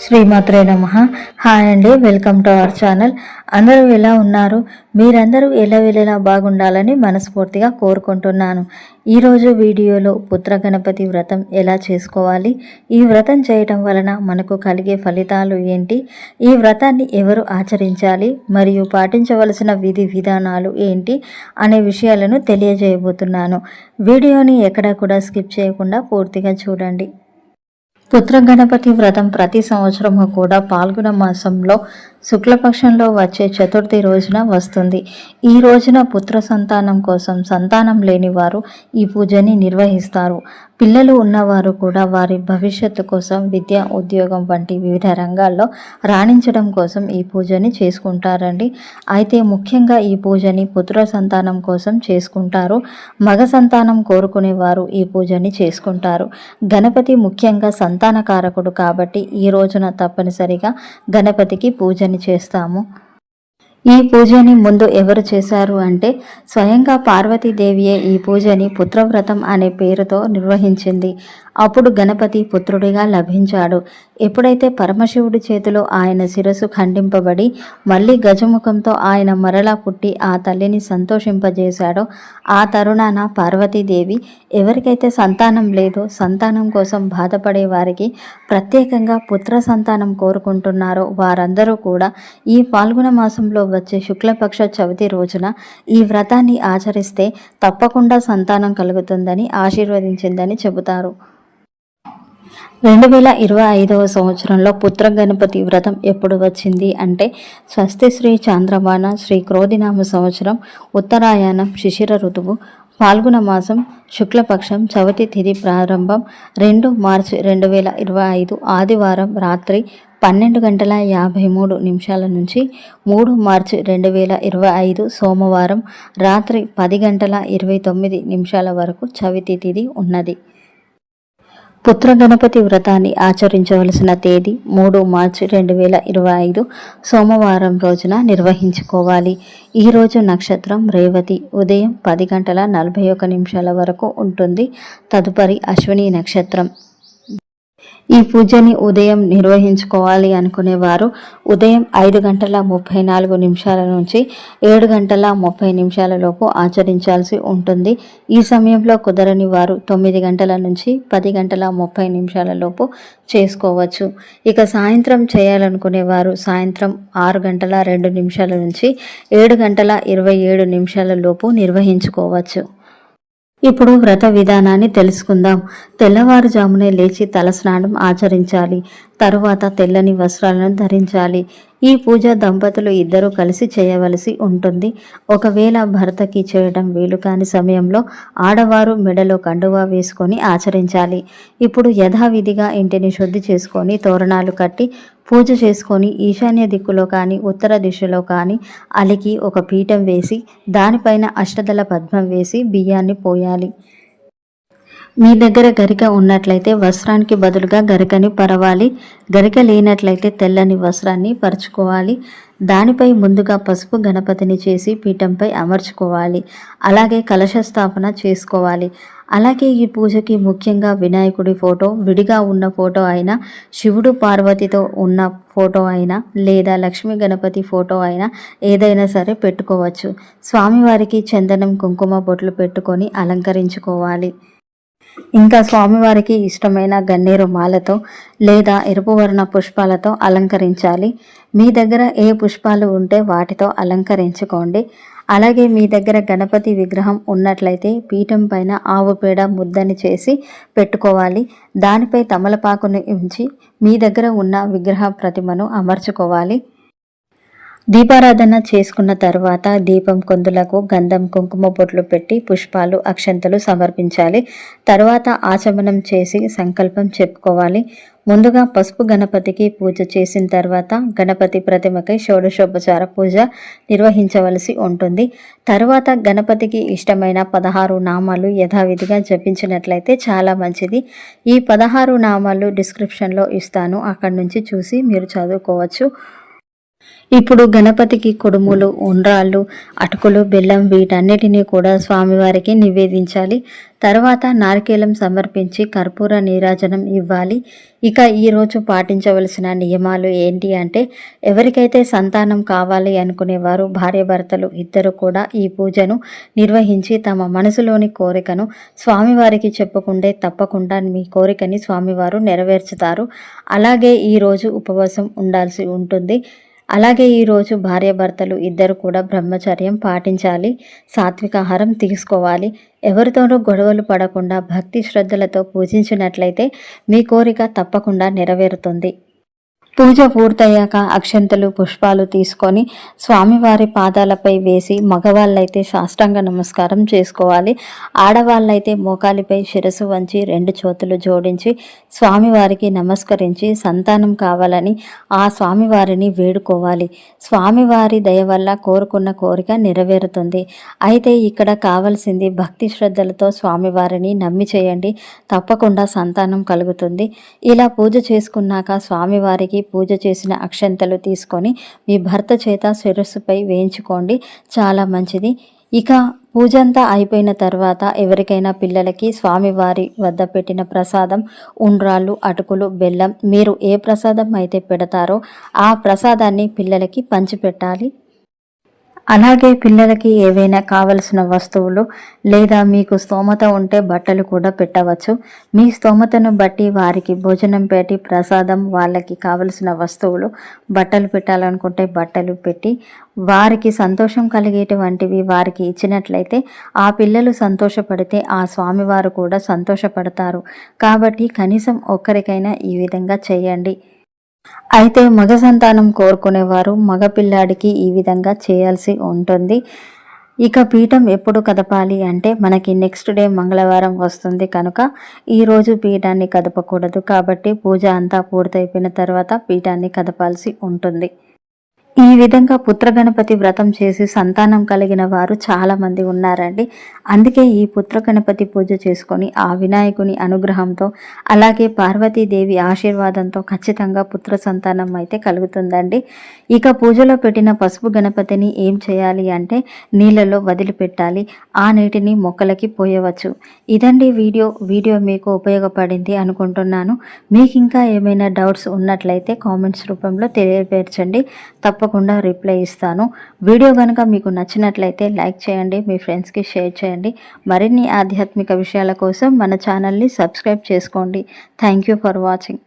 శ్రీమాత్రే నమ. హాయ్ అండి వెల్కమ్ టు అవర్ ఛానల్. అందరూ ఎలా ఉన్నారు? మీరందరూ ఎలా వెళ్ళేలా బాగుండాలని మనస్ఫూర్తిగా కోరుకుంటున్నాను. ఈరోజు వీడియోలో పుత్ర గణపతి వ్రతం ఎలా చేసుకోవాలి? ఈ వ్రతం చేయటం వలన మనకు కలిగే ఫలితాలు ఏంటి? ఈ వ్రతాన్ని ఎవరు ఆచరించాలి? మరియు పాటించవలసిన విధి విధానాలు ఏంటి? అనే విషయాలను తెలియజేయబోతున్నాను. వీడియోని ఎక్కడా కూడా స్కిప్ చేయకుండా పూర్తిగా చూడండి. పుత్ర గణపతి వ్రతం ప్రతి సంవత్సరము కూడా పాల్గొన మాసంలో శుక్లపక్షంలో వచ్చే చతుర్థి రోజున వస్తుంది. ఈ రోజున పుత్ర సంతానం కోసం సంతానం లేని వారు ఈ పూజని నిర్వహిస్తారు. పిల్లలు ఉన్నవారు కూడా వారి భవిష్యత్తు కోసం విద్య ఉద్యోగం వంటి వివిధ రంగాల్లో రాణించడం కోసం ఈ పూజని చేసుకుంటారండి. అయితే ముఖ్యంగా ఈ పూజని పుత్ర సంతానం కోసం చేసుకుంటారు. మగ సంతానం కోరుకునేవారు ఈ పూజని చేసుకుంటారు. గణపతి ముఖ్యంగా సంతానకారకుడు కాబట్టి ఈ రోజున తప్పనిసరిగా గణపతికి పూజని చేస్తాము. ఈ పూజని ముందు ఎవరు చేశారు అంటే స్వయంగా పార్వతీదేవియే ఈ పూజని పుత్రవ్రతం అనే పేరుతో నిర్వహించింది. అప్పుడు గణపతి పుత్రుడిగా లభించాడు. ఎప్పుడైతే పరమశివుడి చేతిలో ఆయన శిరస్సు ఖండింపబడి మళ్ళీ గజముఖంతో ఆయన మరలా పుట్టి ఆ తల్లిని సంతోషింపజేశాడో ఆ తరుణాన పార్వతీదేవి ఎవరికైతే సంతానం లేదో సంతానం కోసం బాధపడే వారికి ప్రత్యేకంగా పుత్ర సంతానం కోరుకుంటున్నారో వారందరూ కూడా ఈ పాల్గొన మాసంలో వచ్చే శుక్లపక్ష చవితి రోజున ఈ వ్రతాన్ని ఆచరిస్తే తప్పకుండా సంతానం కలుగుతుందని ఆశీర్వదించిందని చెబుతారు. రెండు వేల ఇరవై ఐదవ సంవత్సరంలో పుత్ర గణపతి వ్రతం ఎప్పుడు వచ్చింది అంటే స్వస్తి శ్రీ చాంద్రమాన శ్రీ క్రోధినామ సంవత్సరం ఉత్తరాయణం శిశిర ఋతువు పాల్గొన మాసం శుక్లపక్షం చవితి తిథి ప్రారంభం రెండు మార్చి రెండు వేల ఇరవై ఐదు ఆదివారం రాత్రి పన్నెండు గంటల యాభై మూడు నిమిషాల నుంచి మూడు మార్చి రెండు వేల ఇరవై ఐదు సోమవారం రాత్రి పది గంటల ఇరవై తొమ్మిది నిమిషాల వరకు చవితి తిథి ఉన్నది. పుత్ర గణపతి వ్రతాన్ని ఆచరించవలసిన తేదీ మూడు మార్చి రెండు వేల ఇరవై ఐదు సోమవారం రోజున నిర్వహించుకోవాలి. ఈరోజు నక్షత్రం రేవతి. ఉదయం పది గంటల నలభై ఒక నిమిషాల వరకు ఉంటుంది. తదుపరి అశ్విని నక్షత్రం. ఈ పూజని ఉదయం నిర్వహించుకోవాలి అనుకునేవారు. ఉదయం ఐదు గంటల ముప్పై నాలుగు నిమిషాల నుంచి ఏడు గంటల ముప్పై నిమిషాల లోపు ఆచరించాల్సి ఉంటుంది. ఈ సమయంలో కుదరని వారు తొమ్మిది గంటల నుంచి పది గంటల ముప్పై నిమిషాల లోపు చేసుకోవచ్చు. ఇక సాయంత్రం చేయాలనుకునేవారు సాయంత్రం ఆరు గంటల రెండు నిమిషాల నుంచి ఏడు గంటల ఇరవై ఏడు నిమిషాల లోపు నిర్వహించుకోవచ్చు. ఇప్పుడు వ్రత విధానాన్ని తెలుసుకుందాం. తెల్లవారుజామునే లేచి తలస్నానం ఆచరించాలి. తరువాత తెల్లని వస్త్రాలను ధరించాలి. ఈ పూజ దంపతులు ఇద్దరూ కలిసి చేయవలసి ఉంటుంది. ఒకవేళ భర్తకి చేయడం వీలు కాని సమయంలో ఆడవారు మెడలో కండువా వేసుకొని ఆచరించాలి. ఇప్పుడు యథావిధిగా ఇంటిని శుద్ధి చేసుకొని తోరణాలు కట్టి పూజ చేసుకొని ఈశాన్య దిక్కులో కానీ ఉత్తర దిశలో కానీ అలికి ఒక పీఠం వేసి దానిపైన అష్టదల పద్మం వేసి బియ్యాన్ని పోయాలి. మీ దగ్గర గరిక ఉన్నట్లయితే వస్త్రానికి బదులుగా గరికని పరవాలి. గరిక లేనట్లయితే తెల్లని వస్త్రాన్ని పరుచుకోవాలి. దానిపై ముందుగా పసుపు గణపతిని చేసి పీఠంపై అమర్చుకోవాలి. అలాగే కలశ స్థాపన చేసుకోవాలి. అలాగే ఈ పూజకి ముఖ్యంగా వినాయకుడి ఫోటో విడిగా ఉన్న ఫోటో అయినా శివుడు పార్వతితో ఉన్న ఫోటో అయినా లేదా లక్ష్మీ గణపతి ఫోటో అయినా ఏదైనా సరే పెట్టుకోవచ్చు. స్వామివారికి చందనం కుంకుమ బొట్లు పెట్టుకొని అలంకరించుకోవాలి. ఇంకా స్వామివారికి ఇష్టమైన గన్నేరు మాలతో లేదా ఎరుపు వర్ణ పుష్పాలతో అలంకరించాలి. మీ దగ్గర ఏ పుష్పాలు ఉంటే వాటితో అలంకరించుకోండి. అలాగే మీ దగ్గర గణపతి విగ్రహం ఉన్నట్లయితే పీఠం పైన ఆవు పేడ ముద్దని చేసి పెట్టుకోవాలి. దానిపై తమలపాకును ఉంచి మీ దగ్గర ఉన్న విగ్రహ ప్రతిమను అమర్చుకోవాలి. దీపారాధన చేసుకున్న తర్వాత దీపం కొందులకు గంధం కుంకుమ బొట్లు పెట్టి పుష్పాలు అక్షంతలు సమర్పించాలి. తర్వాత ఆచమనం చేసి సంకల్పం చెప్పుకోవాలి. ముందుగా పసుపు గణపతికి పూజ చేసిన తర్వాత గణపతి ప్రతిమకై షోడశోపచార పూజ నిర్వహించవలసి ఉంటుంది. తర్వాత గణపతికి ఇష్టమైన పదహారు నామాలు యథావిధిగా జపించినట్లయితే చాలా మంచిది. ఈ పదహారు నామాలు డిస్క్రిప్షన్లో ఇస్తాను. అక్కడి నుంచి చూసి మీరు చదువుకోవచ్చు. ఇప్పుడు గణపతికి కుడుములు ఉండ్రాళ్ళు అటుకులు బెల్లం వీటన్నిటినీ కూడా స్వామివారికి నివేదించాలి. తర్వాత నారికేలం సమర్పించి కర్పూర నీరాజనం ఇవ్వాలి. ఇక ఈరోజు పాటించవలసిన నియమాలు ఏంటి అంటే ఎవరికైతే సంతానం కావాలి అనుకునేవారు భార్యాభర్తలు ఇద్దరు కూడా ఈ పూజను నిర్వహించి తమ మనసులోని కోరికను స్వామివారికి చెప్పుకుంటే తప్పకుండా మీ కోరికని స్వామివారు నెరవేర్చుతారు. అలాగే ఈరోజు ఉపవాసం ఉండాల్సి ఉంటుంది. అలాగే ఈరోజు భార్యాభర్తలు ఇద్దరు కూడా బ్రహ్మచర్యం పాటించాలి సాత్విక ఆహారం తీసుకోవాలి. ఎవరితోనూ గొడవలు పడకుండా భక్తి శ్రద్ధలతో పూజించినట్లయితే మీ కోరిక తప్పకుండా నెరవేరుతుంది. పూజ పూర్తయ్యాక అక్షంతలు పుష్పాలు తీసుకొని స్వామివారి పాదాలపై వేసి మగవాళ్ళైతే సాష్టాంగ నమస్కారం చేసుకోవాలి. ఆడవాళ్ళైతే మోకాలిపై శిరసు వంచి రెండు చేతులు జోడించి స్వామివారికి నమస్కరించి సంతానం కావాలని ఆ స్వామివారిని వేడుకోవాలి. స్వామివారి దయ వల్ల కోరుకున్న కోరిక నెరవేరుతుంది. అయితే ఇక్కడ కావలసింది భక్తి శ్రద్ధలతో స్వామివారిని నమ్మి చేయండి. తప్పకుండా సంతానం కలుగుతుంది. ఇలా పూజ చేసుకున్నాక స్వామివారికి పూజ చేసిన అక్షంతలు తీసుకొని మీ భర్త చేత శిరస్సుపై వేయించుకోండి. చాలా మంచిది. ఇక పూజంతా అయిపోయిన తర్వాత ఎవరికైనా పిల్లలకి స్వామివారి వద్ద పెట్టిన ప్రసాదం ఉండ్రాళ్ళు అటుకులు బెల్లం మీరు ఏ ప్రసాదం అయితే పెడతారో ఆ ప్రసాదాన్ని పిల్లలకి పంచిపెట్టాలి. అలాగే పిల్లలకి ఏవైనా కావలసిన వస్తువులు లేదా మీకు స్తోమత ఉంటే బట్టలు కూడా పెట్టవచ్చు. మీ స్తోమతను బట్టి వారికి భోజనం పెట్టి ప్రసాదం వాళ్ళకి కావలసిన వస్తువులు బట్టలు పెట్టాలనుకుంటే బట్టలు పెట్టి వారికి సంతోషం కలిగేటువంటివి వారికి ఇచ్చినట్లయితే ఆ పిల్లలు సంతోషపడితే ఆ స్వామివారు కూడా సంతోషపడతారు. కాబట్టి కనీసం ఒక్కరికైనా ఈ విధంగా చేయండి. అయితే మగ సంతానం కోరుకునేవారు మగపిల్లాడికి ఈ విధంగా చేయాల్సి ఉంటుంది. ఇక పీఠం ఎప్పుడు కదపాలి అంటే మనకి నెక్స్ట్ డే మంగళవారం వస్తుంది కనుక ఈరోజు పీఠాన్ని కదపకూడదు కాబట్టి పూజ అంతా పూర్తయిపోయిన తర్వాత పీఠాన్ని కదపాల్సి ఉంటుంది. ఈ విధంగా పుత్ర గణపతి వ్రతం చేసి సంతానం కలిగిన వారు చాలామంది ఉన్నారండి. అందుకే ఈ పుత్ర గణపతి పూజ చేసుకొని ఆ వినాయకుని అనుగ్రహంతో అలాగే పార్వతీదేవి ఆశీర్వాదంతో ఖచ్చితంగా పుత్ర సంతానం అయితే కలుగుతుందండి. ఇక పూజలో పెట్టిన పసుపు గణపతిని ఏం చేయాలి అంటే నీళ్ళలో వదిలిపెట్టాలి. ఆ నీటిని మొక్కలకి పోయవచ్చు. ఇదండి వీడియో. వీడియో మీకు ఉపయోగపడింది అనుకుంటున్నాను. మీకు ఇంకా ఏమైనా డౌట్స్ ఉన్నట్లయితే కామెంట్స్ రూపంలో తెలియపేర్చండి. తప్ప తప్పకుండా రిప్లై ఇస్తాను. వీడియో కనుక మీకు నచ్చినట్లయితే లైక్ చేయండి మీ ఫ్రెండ్స్కి షేర్ చేయండి. మరిన్ని ఆధ్యాత్మిక విషయాల కోసం మన ఛానల్ని సబ్స్క్రైబ్ చేసుకోండి. Thank you for watching